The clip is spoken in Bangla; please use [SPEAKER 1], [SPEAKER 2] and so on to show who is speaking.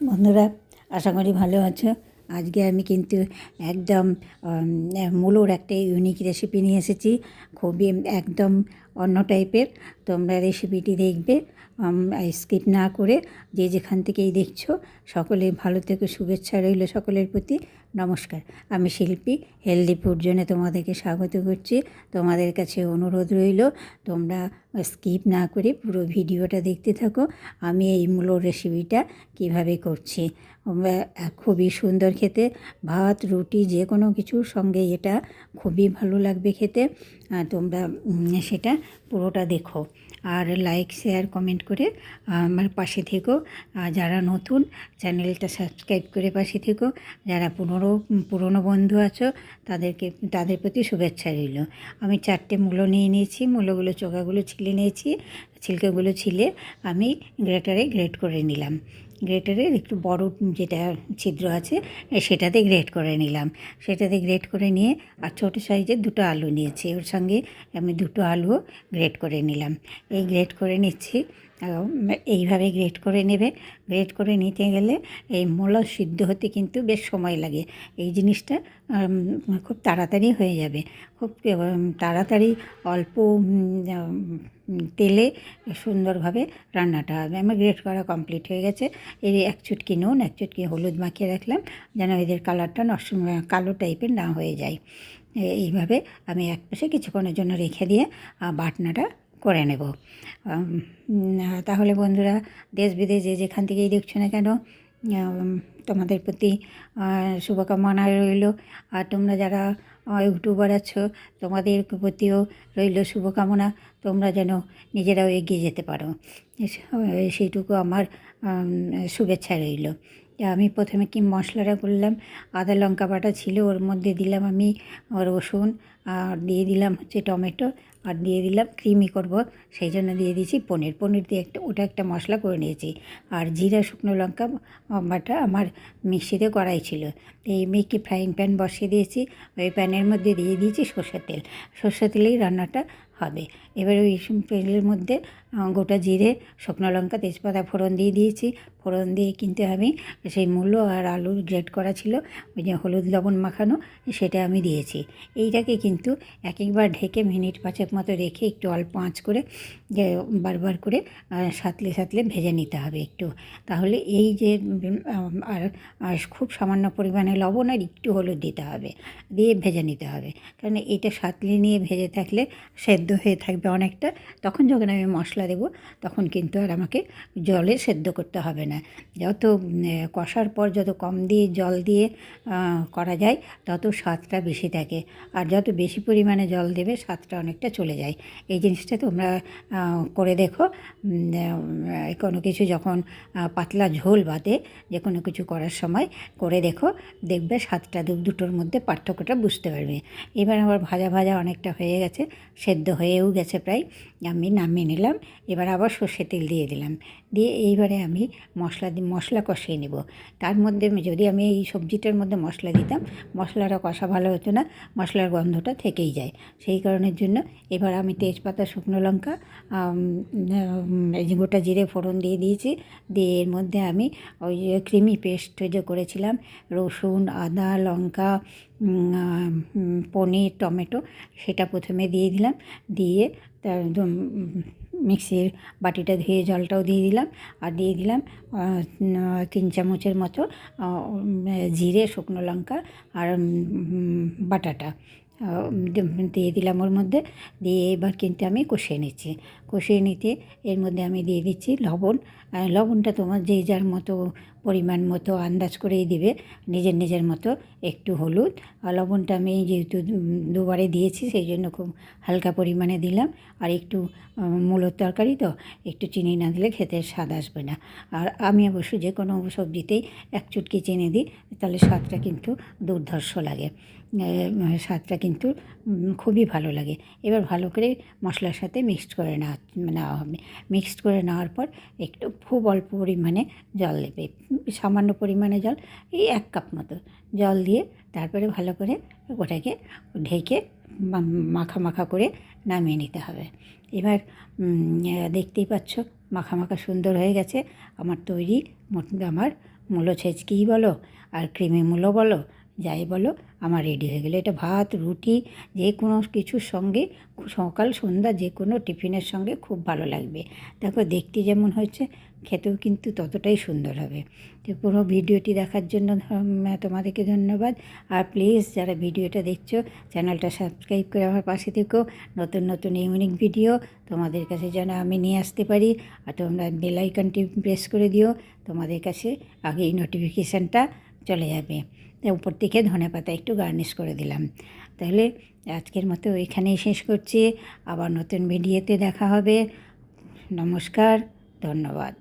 [SPEAKER 1] বন্ধুরা, আশা করি ভালো আছো। আজকে আমি কিন্তু একদম মূলোর একটা ইউনিক রেসিপি নিয়ে এসেছি। খুবই একদম অন্য টাইপের তোমরা রেসিপিটি দেখবে স্কিপ না করে যে যেখান থেকেই দেখছ, সকলে ভালো থেকে, শুভেচ্ছা রইল সকলের প্রতি। নমস্কার। আমি শিল্পী হেলদি ফুড জন্য তোমাদেরকে স্বাগত করছি। তোমাদের কাছে অনুরোধ রইল, তোমরা স্কিপ না করে পুরো ভিডিওটা দেখতে থাকো। আমি এই মূল রেসিপিটা কীভাবে করছি। খুবই সুন্দর খেতে। ভাত, রুটি যে কোনো কিছুর সঙ্গে এটা খুবই ভালো লাগবে খেতে। তোমরা সেটা পুরোটা দেখো। আর লাইক শেয়ার কমেন্ট করে আমার পাশে থেকো। যারা নতুন চ্যানেলটা সাবস্ক্রাইব করে পাশে থেকো। যারা পুনরো, পুরনো বন্ধু আছো, তাদেরকে, তাদের প্রতি শুভেচ্ছা রইল। আমি চারটে মূলো নিয়ে নিয়েছি। মূলোগুলো, চোখাগুলো ছিলে নিয়েছি। ছিলকেগুলো ছিলে আমি গ্রেটারে গ্রেট করে নিলাম। গ্রেটারের একটু বড় যেটা ছিদ্র আছে, সেটাতে গ্রেট করে নিলাম। সেটাতে গ্রেট করে নিয়ে আর ছোটো সাইজের দুটো আলু নিয়েছি। ওর সঙ্গে আমি দুটো আলুও গ্রেট করে নিলাম। এই গ্রেট করে নিচ্ছি। এইভাবে গ্রেট করে নেবে। গ্রেট করে নিতে গেলে এই মূলো সিদ্ধ হতে কিন্তু বেশ সময় লাগে। এই জিনিসটা খুব তাড়াতাড়ি হয়ে যাবে। খুব তাড়াতাড়ি অল্প তেলে সুন্দরভাবে রান্নাটা হবে। আমার গ্রেট করা কমপ্লিট হয়ে গেছে। এর এক চুটকি নুন, এক চুটকি হলুদ মাখিয়ে রাখলাম, যেন এদের কালারটা নষ্ট, কালো টাইপের না হয়ে যায়। এইভাবে আমি এক পাশে কিছুক্ষণের জন্য রেখে দিয়ে বাটনাটা করে নেব। তাহলে বন্ধুরা, দেশ বিদেশ যেখান থেকেই দেখছ না কেন তোমাদের প্রতি শুভকামনা রইল। আর তোমরা যারা ইউটিউবার আছো, তোমাদের প্রতিও রইল শুভকামনা। তোমরা যেন নিজেরাও এগিয়ে যেতে পারো। সেইটুকু আমার শুভেচ্ছা রইল। আমি প্রথমে কি মশলাটা করলাম, আদা লঙ্কা বাটা ছিল, ওর মধ্যে দিলাম আমি রসুন আর দিয়ে দিলাম হচ্ছে টমেটো আর দিয়ে দিলাম ক্রিমি করব, সেই জন্য দিয়ে দিয়েছি পনির। পনির দিয়ে একটা, ওটা একটা মশলা করে নিয়েছি। আর জিরা, শুকনো লঙ্কা বাটা আমার মিক্সিতে করাই ছিল। এই মেয়েকে ফ্রাইং প্যান বসিয়ে দিয়েছি, ওই প্যানের মধ্যে দিয়ে দিয়েছি সর্ষের তেল। সর্ষের তেলেই রান্নাটা হবে। এবার ওই তেলের মধ্যে গোটা জিরে, শুকনো লঙ্কা, তেজপাতা, ফোড়ন দিয়ে দিয়েছি। ফোড়ন দিয়ে কিন্তু আমি সেই মূল্য আর আলু গ্রেট করা ছিল, ওই যে হলুদ লবণ মাখানো, সেটা আমি দিয়েছি। এইটাকে কিন্তু এক একবার ঢেকে মিনিট পাঁচেক মতো রেখে একটু অল্প আঁচ করে যে বারবার করে সাতলে সাতলে ভেজে নিতে হবে একটু। তাহলে এই যে আর আর খুব সামান্য পরিমাণে লবণ আর একটু হলুদ দিতে হবে, দিয়ে ভেজে নিতে হবে। কারণ এটা সাতলে নিয়ে ভেজে থাকলে সেদ্ধ হয়ে থাকবে অনেকটা। তখন যখন আমি মশলা দেবো, তখন কিন্তু আর আমাকে জলে সেদ্ধ করতে হবে না। যত কষার পর যত কম দিয়ে জল দিয়ে করা যায়, তত স্বাদটা বেশি থাকে। আর যত বেশি পরিমাণে জল দেবে, স্বাদটা অনেকটা চলে যায়। এই জিনিসটা তোমরা করে দেখো। কোনো কিছু যখন পাতলা ঝোল বাদে যে কোনো কিছু করার সময় করে দেখো, দেখবে সাতটা দু, দুটোর মধ্যে পার্থক্যটা বুঝতে পারবে। এবার আবার ভাজা ভাজা অনেকটা হয়ে গেছে, সেদ্ধ হয়েও গেছে প্রায়, আমি নামিয়ে নিলাম। এবার আবার সর্ষে তেল দিয়ে দিলাম। দিয়ে এইবারে আমি মশলা দি, মশলা কষিয়ে নেব। তার মধ্যে যদি আমি এই সবজিটার মধ্যে মশলা দিতাম, মশলাটা কষা ভালো হতো না, মশলার গন্ধটা থেকেই যায়। সেই কারণের জন্য এবার আমি তেজপাতা, শুকনো লঙ্কা গোটা জিরে ফোড়ন দিয়ে দিয়েছি। দিয়ে এর মধ্যে আমি ওই যে ক্রিমি পেস্ট যে করেছিলাম, রসুন, আদা, লঙ্কা পনির, টমেটো, সেটা প্রথমে দিয়ে দিলাম। দিয়ে মিক্সির বাটিটা ধুয়ে জলটাও দিয়ে দিলাম। আর দিয়ে দিলাম তিন চামচের মতো জিরে, শুকনো লঙ্কা আর বাটাটা। দিয়ে দিলাম ওর মধ্যে, দিয়ে এবার কিন্তু আমি কষিয়ে নিচ্ছি। কষিয়ে নিতে এর মধ্যে আমি দিয়ে দিচ্ছি লবণ। লবণটা তোমার যে যার মতো পরিমাণ মতো আন্দাজ করেই দিবে। নিজের নিজের মতো একটু হলুদ লবণটা আমি যেহেতু দুবারে দিয়েছি, সেই জন্য খুব হালকা পরিমাণে দিলাম। আর একটু মূলোর তরকারি তো, একটু চিনি না দিলে খেতে স্বাদ আসবে না। আর আমি অবশ্য যে কোনো সবজিতেই এক চুটকি চিনি দিই, তাহলে স্বাদটা কিন্তু দুর্ধর্ষ লাগে। স্বাদটা কিন্তু খুবই ভালো লাগে। এবার ভালো করে মশলার সাথে মিক্সড করে নেওয়া নেওয়া হবে মিক্সড করে নেওয়ার পর একটু খুব অল্প পরিমাণে জল দেবে। সামান্য পরিমাণে জল, এই এক কাপ মতো জল দিয়ে তারপরে ভালো করে ওটাকে ঢেকে মাখা মাখা করে নামিয়ে নিতে হবে। এবার দেখতেই পাচ্ছ মাখা মাখা সুন্দর হয়ে গেছে। আমার তৈরি আমার মূলো ছেচকিই বলো আর ক্রিমি মূলো বলো যাই বলো, আমার রেডি হয়ে গেলো। এটা ভাত, রুটি, যে কোনো কিছুর সঙ্গে সকাল, সন্ধ্যা যে কোনো টিফিনের সঙ্গে খুব ভালো লাগবে। দেখো, দেখতে যেমন হয়েছে, খেতেও কিন্তু ততটাই সুন্দর হবে। তো পুরো ভিডিওটি দেখার জন্য তোমাদেরকে ধন্যবাদ। আর প্লিজ যারা ভিডিওটা দেখছ, চ্যানেলটা সাবস্ক্রাইব করে আমার পাশে থেকো। নতুন নতুন ইউনিক ভিডিও তোমাদের কাছে যেন আমি নিয়ে আসতে পারি। আর তোমরা বেল আইকনটি প্রেস করে দিও, তোমাদের কাছে আগে এই নোটিফিকেশানটা চলে যাবে। তাই উপর থেকে ধনে পাতা একটু গার্নিশ করে দিলাম। তাহলে আজকের মতো এখানেই শেষ করছি। আবার নতুন ভিডিওতে দেখা হবে। নমস্কার, ধন্যবাদ।